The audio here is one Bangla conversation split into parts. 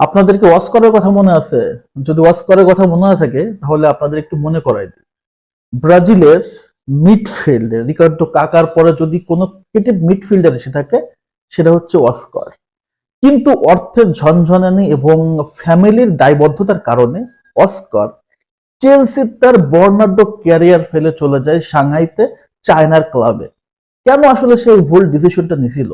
আপনাদেরকে অস্করের কথা মনে আছে? যদি অস্করের কথা মনে না থাকে, তাহলে আপনাদের একটু মনে করাই দিই। ব্রাজিলের মিডফিল্ডে, রিকার্ডো কাকার পরে যদি কোনো ক্রিকেটিভ মিডফিল্ডার এসে থাকে, সেটা হচ্ছে অস্কর কিন্তু অর্থের ঝনঝনানি এবং ফ্যামিলির দায়বদ্ধতার কারণে অস্কর চেলসি তার বর্ণাঢ্য ক্যারিয়ার ফেলে চলে যায় সাংহাইতে চায়নার ক্লাবে। কেন আসলে সেই ভুল ডিসিশনটা নিছিল?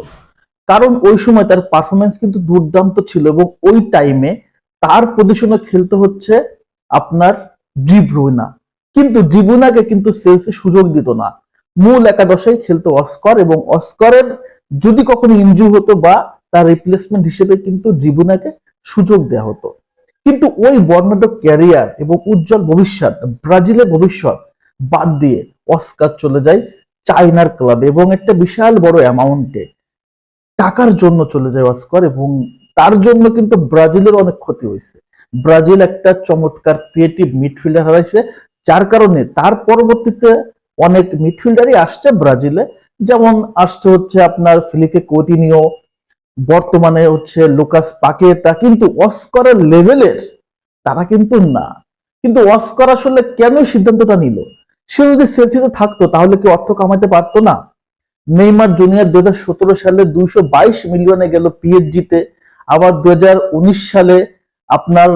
কারণ ওই সময় তার পারফরমেন্স কিন্তু দুর্দান্ত ছিল এবং ওই টাইমে তার পজিশনে খেলতে হচ্ছে আপনার ডিব্রুইনা কিন্তু ডিব্রুইনাকে কিন্তু সেলসি সুযোগ দিত না। মূল একাদশেই খেলতো অস্কর এবং অস্করের যদি কখনো ইনজুরি হতো বা তার রিপ্লেসমেন্ট হিসেবে কিন্তু ডিব্রুইনাকে সুযোগ দেওয়া হতো। কিন্তু ওই বর্ণাঢ্য ক্যারিয়ার এবং উজ্জ্বল ভবিষ্যৎ, ব্রাজিলের ভবিষ্যৎ বাদ দিয়ে অস্কার চলে যায় চায়নার ক্লাবে এবং একটা বিশাল বড় অ্যামাউন্টে টাকার জন্য চলে যায় অস্কার এবং তার জন্য কিন্তু ব্রাজিলের অনেক ক্ষতি হয়েছে। ব্রাজিল একটা চমৎকার ক্রিয়েটিভ মিডফিল্ডার হারাইছে, যার কারণে তার পরবর্তীতে অনেক মিডফিল্ডারই আসছে ব্রাজিলে। যেমন আসছে হচ্ছে আপনার ফিলিপে কোটিনিও বর্তমানে হচ্ছে লুকাস পাকেতা, কিন্তু অস্করের লেভেলের তারা কিন্তু না। কিন্তু অস্কর আসলে কেন সিদ্ধান্তটা নিল? সে যদি সেলসিতে থাকতো তাহলে কি অর্থ কামাতে পারতো না? নেইমার জুনিয়র দু সালে দুইশো বাইশ মিলিয়নে গেল পিএইচজিতে আবার দুহাজার উনিশ সালে আপনার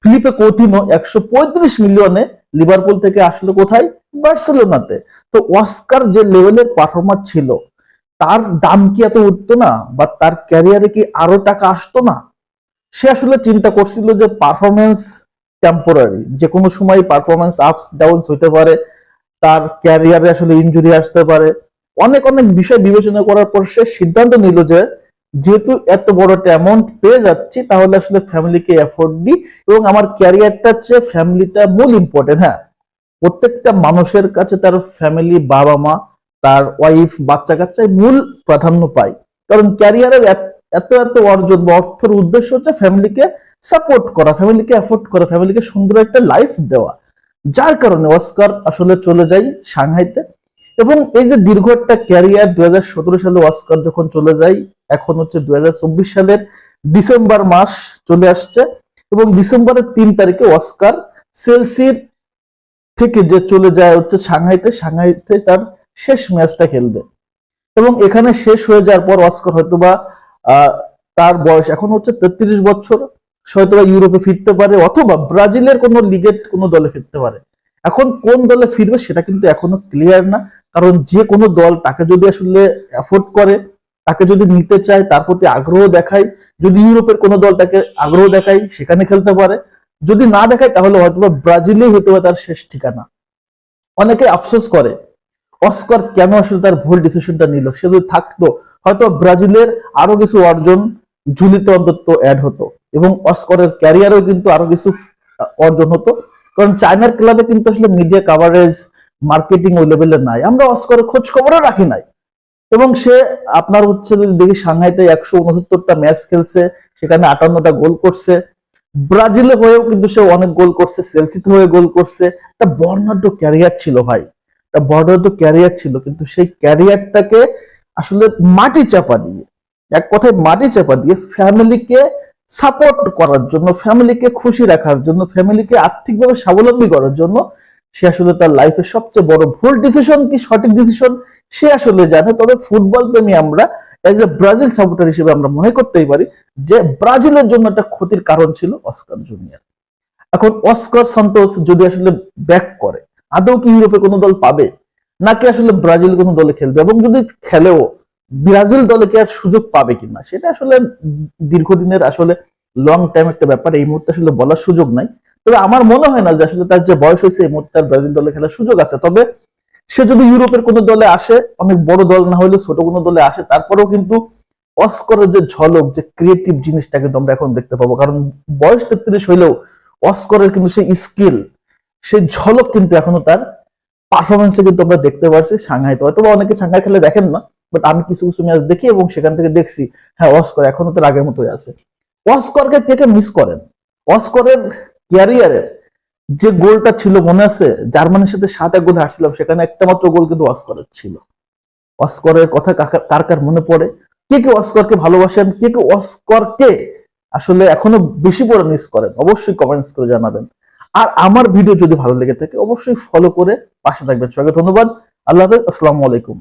ফিলিপে কোতিনো একশো মিলিয়নে লিভারপুল থেকে আসলো কোথায়? বার্সেলোনাতে। তো অস্কার যে লেভেলের পারফরমার ছিল, তার দাম কি এত উঠতো না? বা তার ক্যারিয়ারে কি আরও টাকা আসতো না? সে আসলে চিন্তা করছিল যে পারফরমেন্স টেম্পোরারি যে কোনো সময় পারফরমেন্স আপস ডাউন হতে পারে, তার ক্যারিয়ারে আসলে ইনজুরি আসতে পারে। অনেক অনেক বিষয় বিবেচনা করার পর সে সিদ্ধান্ত নিল যে, যেহেতু এত বড় একটা অ্যামাউন্ট পেয়ে যাচ্ছি, তাহলে আসলে ফ্যামিলিকে এফোর্ড দিই এবং আমার ক্যারিয়ারটা চেয়ে ফ্যামিলিটা মূল ইম্পর্টেন্ট হ্যাঁ। প্রত্যেকটা মানুষের কাছে তার ফ্যামিলি বাবা মা তার ওয়াইফ বাচ্চা কাচ্চায় মূল প্রাধান্য পায়। কারণ ক্যারিয়ারের এত এত অর্জন বা অর্থের উদ্দেশ্য হচ্ছে ফ্যামিলিকে সাপোর্ট করা ফ্যামিলিকে এফোর্ড করা ফ্যামিলিকে সুন্দর একটা লাইফ দেওয়া। যার কারণে অস্কার আসলে চলে যায় সাংহাইতে। এবং এই যে দীর্ঘ একটা ক্যারিয়ার দুই হাজার সতেরো সালে অস্কার যখন চলে যায়, এখন হচ্ছে দুই সালের ডিসেম্বর মাস চলে আসছে এবং ডিসেম্বরের তিন তারিখে অস্কার সেলসির থেকে যে চলে যায় হচ্ছে সাংহাইতে সাংহাইতে তার শেষ ম্যাচটা খেলবে। এবং এখানে শেষ হয়ে যাওয়ার পর অস্কার হয়তোবা তার বয়স এখন হচ্ছে তেত্রিশ বছর হয়তোবা ইউরোপে ফিরতে পারে অথবা ব্রাজিলের কোনো লিগের কোনো দলে ফিরতে পারে। এখন কোন দলে ফিরবে সেটা কিন্তু এখনও ক্লিয়ার না। কারণ যে কোনো দল তাকে যদি আসলে অ্যাফোর্ড করে, তাকে যদি নিতে চায়, তার প্রতি আগ্রহ দেখায়, যদি ইউরোপের কোনো দল তাকে আগ্রহ দেখায়, সেখানে খেলতে পারে। যদি না দেখায়, তাহলে হয়তোবা ব্রাজিলেই হতে পারে তার শেষ ঠিকানা। অনেকে আফসোস করে, অস্কার কেন আসলে তার ভুল ডিসিশনটা নিল? সে যদি থাকতো হয়তো ব্রাজিলের আরও কিছু অর্জন ঝুলিতে অন্তত অ্যাড হতো এবং অস্করের ক্যারিয়ারও কিন্তু আরও কিছু অর্জন হতো। কারণ চায়নার ক্লাবে কিন্তু আসলে মিডিয়া কাভারেজ মার্কেটিং ওই লেভেলে নাই। আমরা অস্করের খোঁজ খবরও রাখি নাই। এবং সে আপনার হচ্ছে যদি দেখি সাংহাইতে একশো উনসত্তরটা ম্যাচ খেলছে, সেখানে আটান্নটা গোল করছে। ব্রাজিলে হয়েও কিন্তু সে অনেক গোল করছে সেলসিতে হয়ে গোল করছে। একটা বর্ণাঢ্য ক্যারিয়ার ছিল ভাই। একটা বর্ণাঢ্য ক্যারিয়ার ছিল, কিন্তু সেই ক্যারিয়ারটাকে আসলে মাটি চাপা দিয়ে, এক কথায় মাটি চাপা দিয়ে ফ্যামিলিকে সাপোর্ট করার জন্য ফ্যামিলিকে খুশি রাখার জন্য ফ্যামিলিকে আর্থিকভাবে স্বাবলম্বী করার জন্য সে আসলে তার লাইফের সবচেয়ে বড় ভুল ডিসিশন কি সঠিক ডিসিশন সে আসলে জানে। তবে ফুটবল প্রেমী আমরা এজ এ ব্রাজিল সাপোর্টার হিসেবে আমরা মনে করতেই পারি যে ব্রাজিলের জন্য একটা ক্ষতির কারণ ছিল অস্কার জুনিয়র। এখন অস্কার সন্তোষ যদি আসলে ব্যাক করে, আদৌ কি ইউরোপে কোনো দল পাবে? নাকি আসলে ব্রাজিল কোনো দলে খেলবে? এবং যদি খেলেও, ব্রাজিল দলে কি আর সুযোগ পাবে কিনা? সেটা আসলে দীর্ঘদিনের আসলে লং টাইম একটা ব্যাপার। এই মুহূর্তে আসলে বলার সুযোগ নাই। তবে আমার মনে হয় না যে আসলে তার যে বয়স হয়েছে এই মুহূর্তে ব্রাজিল দলে খেলার সুযোগ আছে। তবে সে যদি ইউরোপের কোনো দলে আসে, অনেক বড় দল না হলেও ছোট কোনো দলে আসে, তারপরেও কিন্তু অস্করের যে ঝলক, যে ক্রিয়েটিভ জিনিসটা কিন্তু আমরা এখন দেখতে পাবো। কারণ বয়স তেত্রিশ হইলেও অস্করের কিন্তু সেই স্কিল সেই ঝলক কিন্তু এখনও তার পারফরমেন্সে কিন্তু আমরা দেখতে পারছি সাংহাইতে। হয়তো বা অনেকে সাংহাই খেলে দেখেন না বাট আমি কিছু কিছু ম্যাচ দেখি এবং সেখান থেকে দেখছি হ্যাঁ অস্কর এখনও তার আগের মতোই আছে। অস্করকে কে কে মিস করেন? অস্করের ক্যারিয়ারের যে গোলটা ছিল মনে আছে? জার্মানির সাথে সাত এক গোলে হারছিলাম, সেখানে একটা মাত্র গোল কিন্তু অস্করের ছিল। অস্করের কথা কার কার মনে পড়ে? কে কে অস্করকে ভালোবাসেন? কে কে অস্করকে আসলে এখনও বেশি পড়া মিস করেন? অবশ্যই কমেন্টস করে জানাবেন। আর আমার ভিডিও যদি ভালো লেগে থাকে, অবশ্যই ফলো করে পাশে থাকবেন। সবাইকে ধন্যবাদ। আল্লাহ হাফেজ। আসসালামু আলাইকুম।